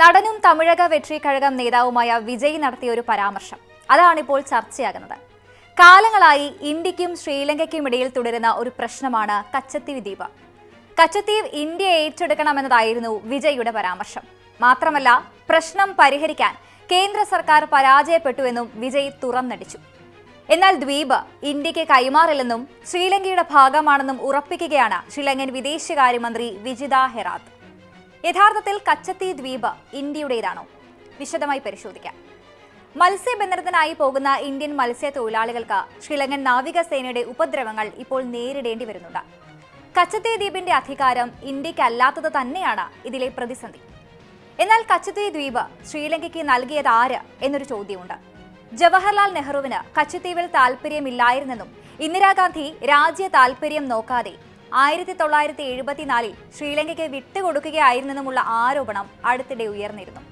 നടനും തമിഴക വെട്രി കഴകം നേതാവുമായ വിജയ് നടത്തിയ ഒരു പരാമർശം. അതാണിപ്പോൾ ചർച്ചയാകുന്നത്. കാലങ്ങളായി ഇന്ത്യക്കും ശ്രീലങ്കയ്ക്കും ഇടയിൽ തുടരുന്ന ഒരു പ്രശ്നമാണ് കച്ചത്തീവ് ദ്വീപ്. കച്ചത്തീവ് ഇന്ത്യ ഏറ്റെടുക്കണമെന്നതായിരുന്നു വിജയുടെ പരാമർശം. മാത്രമല്ല പ്രശ്നം പരിഹരിക്കാൻ കേന്ദ്ര സർക്കാർ പരാജയപ്പെട്ടുവെന്നും വിജയ് തുറന്നടിച്ചു. എന്നാൽ ദ്വീപ് ഇന്ത്യയ്ക്ക് കൈമാറില്ലെന്നും ശ്രീലങ്കയുടെ ഭാഗമാണെന്നും ഉറപ്പിക്കുകയാണ് ശ്രീലങ്കൻ വിദേശകാര്യമന്ത്രി വിജിത ഹെറാത്ത്. യഥാർത്ഥത്തിൽ കച്ചത്തി ദ്വീപ് ഇന്ത്യയുടേതാണോ? വിശദമായി പരിശോധിക്കാം. മത്സ്യബന്ധനത്തിനായി പോകുന്ന ഇന്ത്യൻ മത്സ്യത്തൊഴിലാളികൾക്ക് ശ്രീലങ്കൻ നാവികസേനയുടെ ഉപദ്രവങ്ങൾ ഇപ്പോൾ നേരിടേണ്ടി വരുന്നുണ്ട്. കച്ചത്തി ദ്വീപിന്റെ അധികാരം ഇന്ത്യക്കല്ലാത്തത് തന്നെയാണ് ഇതിലെ പ്രതിസന്ധി. എന്നാൽ കച്ചത്തി ദ്വീപ് ശ്രീലങ്കയ്ക്ക് നൽകിയത് ആര് എന്നൊരു ചോദ്യമുണ്ട്. ജവഹർലാൽ നെഹ്റുവിന് കച്ചത്തീവിൽ താല്പര്യമില്ലായിരുന്നെന്നും ഇന്ദിരാഗാന്ധി രാജ്യ താല്പര്യം നോക്കാതെ ആയിരത്തി തൊള്ളായിരത്തി എഴുപത്തിനാലിൽ ശ്രീലങ്കയ്ക്ക് വിട്ടുകൊടുക്കുകയായിരുന്നെന്നുമുള്ള ആരോപണം അടുത്തിടെ ഉയർന്നിരുന്നു.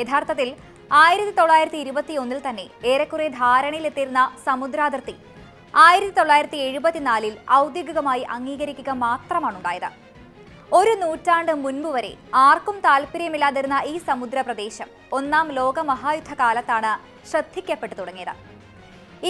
യഥാർത്ഥത്തിൽ ആയിരത്തി തൊള്ളായിരത്തി ഇരുപത്തിയൊന്നിൽ തന്നെ ഏറെക്കുറെ ധാരണയിലെത്തിയിരുന്ന സമുദ്രാതിർത്തി ആയിരത്തി തൊള്ളായിരത്തി എഴുപത്തിനാലിൽ ഔദ്യോഗികമായി അംഗീകരിക്കുക മാത്രമാണുണ്ടായത്. ഒരു നൂറ്റാണ്ട് മുൻപ് വരെ ആർക്കും താല്പര്യമില്ലാതിരുന്ന ഈ സമുദ്രപ്രദേശം ഒന്നാം ലോക മഹായുദ്ധ കാലത്താണ് ശ്രദ്ധിക്കപ്പെട്ടു തുടങ്ങിയത്.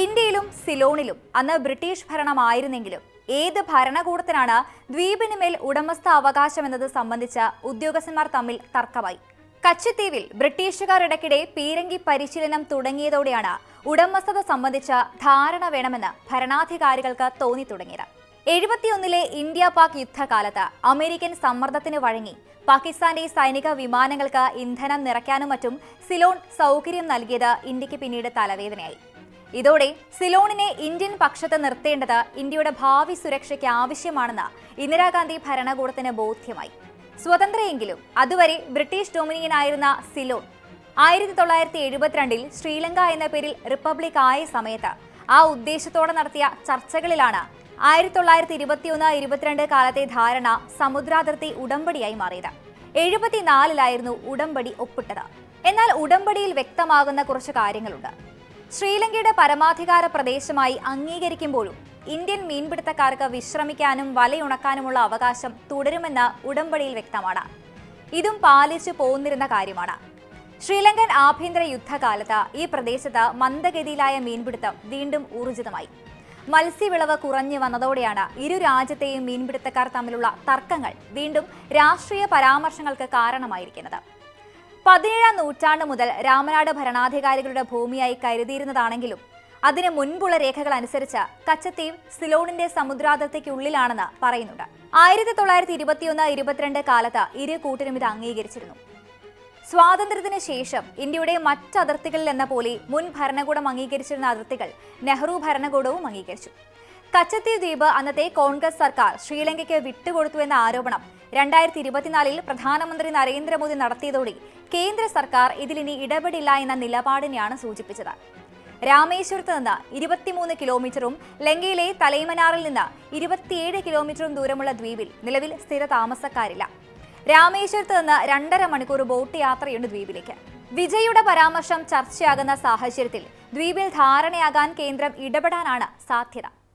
ഇന്ത്യയിലും സിലോണിലും അന്ന് ബ്രിട്ടീഷ് ഭരണമായിരുന്നെങ്കിലും ഏത് ഭരണകൂടത്തിനാണ് ദ്വീപിന് മേൽ ഉടമസ്ഥ അവകാശമെന്നത് സംബന്ധിച്ച് ഉദ്യോഗസ്ഥന്മാർ തമ്മിൽ തർക്കമായി. കച്ചത്തീവിൽ ബ്രിട്ടീഷുകാർ ഇടയ്ക്കിടെ പീരങ്കി പരിശീലനം തുടങ്ങിയതോടെയാണ് ഉടമസ്ഥത സംബന്ധിച്ച ധാരണ വേണമെന്ന് ഭരണാധികാരികൾക്ക് തോന്നി തുടങ്ങിയത് എഴുപത്തിയൊന്നിലെ ഇന്ത്യ പാക് യുദ്ധകാലത്ത് അമേരിക്കൻ സമ്മർദ്ദത്തിന് വഴങ്ങി പാകിസ്ഥാന്റെ സൈനിക വിമാനങ്ങൾക്ക് ഇന്ധനം നിറയ്ക്കാനും മറ്റും സിലോൺ സൗകര്യം നൽകിയത് ഇന്ത്യയ്ക്ക് പിന്നീട് തലവേദനയായി. ഇതോടെ സിലോണിനെ ഇന്ത്യൻ പക്ഷത്ത് നിർത്തേണ്ടത് ഇന്ത്യയുടെ ഭാവി സുരക്ഷയ്ക്ക് ആവശ്യമാണെന്ന് ഇന്ദിരാഗാന്ധി ഭരണകൂടത്തിന് ബോധ്യമായി. സ്വതന്ത്രയെങ്കിലും അതുവരെ ബ്രിട്ടീഷ് ഡൊമിനിയനായിരുന്ന സിലോൺ ആയിരത്തി തൊള്ളായിരത്തി എഴുപത്തിരണ്ടിൽ ശ്രീലങ്ക എന്ന പേരിൽ റിപ്പബ്ലിക് ആയ സമയത്ത് ആ ഉദ്ദേശത്തോടെ നടത്തിയ ചർച്ചകളിലാണ് ആയിരത്തി തൊള്ളായിരത്തി ഇരുപത്തിയൊന്ന് ഇരുപത്തിരണ്ട് കാലത്തെ ധാരണ സമുദ്രാതിർത്തി ഉടമ്പടിയായി മാറിയത്. എഴുപത്തിനാലിലായിരുന്നു ഉടമ്പടി ഒപ്പിട്ടത്. എന്നാൽ ഉടമ്പടിയിൽ വ്യക്തമാകുന്ന കുറച്ച് കാര്യങ്ങളുണ്ട്. ശ്രീലങ്കയുടെ പരമാധികാര പ്രദേശമായി അംഗീകരിക്കുമ്പോഴും ഇന്ത്യൻ മീൻപിടുത്തക്കാർക്ക് വിശ്രമിക്കാനും വലയുണക്കാനുമുള്ള അവകാശം തുടരുമെന്ന് ഉടമ്പടിയിൽ വ്യക്തമാണ്. ഇതും പാലിച്ചു പോന്നിരുന്ന കാര്യമാണ്. ശ്രീലങ്കൻ ആഭ്യന്തര യുദ്ധകാലത്ത് ഈ പ്രദേശത്ത് മന്ദഗതിയിലായ മീൻപിടുത്തം വീണ്ടും ഊർജിതമായി. മത്സ്യവിളവ് കുറഞ്ഞു വന്നതോടെയാണ് ഇരു രാജ്യത്തെയും മീൻപിടുത്തക്കാർ തമ്മിലുള്ള തർക്കങ്ങൾ വീണ്ടും രാഷ്ട്രീയ പരാമർശങ്ങൾക്ക് കാരണമായിരിക്കുന്നത്. പതിനേഴാം നൂറ്റാണ്ട് മുതൽ രാമനാട് ഭരണാധികാരികളുടെ ഭൂമിയായി കരുതിയിരുന്നതാണെങ്കിലും അതിന് മുൻപുള്ള രേഖകൾ അനുസരിച്ച് കച്ചത്തീവ് സിലോണിന്റെ സമുദ്രാതിർത്തിക്കുള്ളിലാണെന്ന് പറയുന്നുണ്ട്. ആയിരത്തി തൊള്ളായിരത്തി ഇരുപത്തിയൊന്ന് ഇരുപത്തിരണ്ട് കാലത്ത് ഇരു കൂട്ടരും ഇത് അംഗീകരിച്ചിരുന്നു. സ്വാതന്ത്ര്യത്തിന് ശേഷം ഇന്ത്യയുടെ മറ്റ് അതിർത്തികളിൽ എന്ന പോലെ മുൻ ഭരണകൂടം അംഗീകരിച്ചിരുന്ന അതിർത്തികൾ നെഹ്റു ഭരണകൂടവും അംഗീകരിച്ചു. കച്ചത്തീവ് ദ്വീപ് അന്നത്തെ കോൺഗ്രസ് സർക്കാർ ശ്രീലങ്കയ്ക്ക് വിട്ടുകൊടുത്തുവെന്ന ആരോപണം രണ്ടായിരത്തി ഇരുപത്തിനാലിൽ പ്രധാനമന്ത്രി നരേന്ദ്രമോദി നടത്തിയതോടെ കേന്ദ്ര സർക്കാർ ഇതിലിനി ഇടപെടില്ല എന്ന നിലപാടിനെയാണ് സൂചിപ്പിച്ചത്. രാമേശ്വരത്ത് നിന്ന് ഇരുപത്തിമൂന്ന് കിലോമീറ്ററും ലങ്കയിലെ തലൈമനാറിൽ നിന്ന് ഇരുപത്തിയേഴ് കിലോമീറ്ററും ദൂരമുള്ള ദ്വീപിൽ നിലവിൽ സ്ഥിര താമസക്കാരില്ല രാമേശ്വരത്ത് നിന്ന് രണ്ടര മണിക്കൂർ ബോട്ട് യാത്രയുണ്ട് ദ്വീപിലേക്ക്. വിജയുടെ പരാമർശം ചർച്ചയാകുന്ന സാഹചര്യത്തിൽ ദ്വീപിൽ ധാരണയാകാൻ കേന്ദ്രം ഇടപെടാനാണ് സാധ്യത.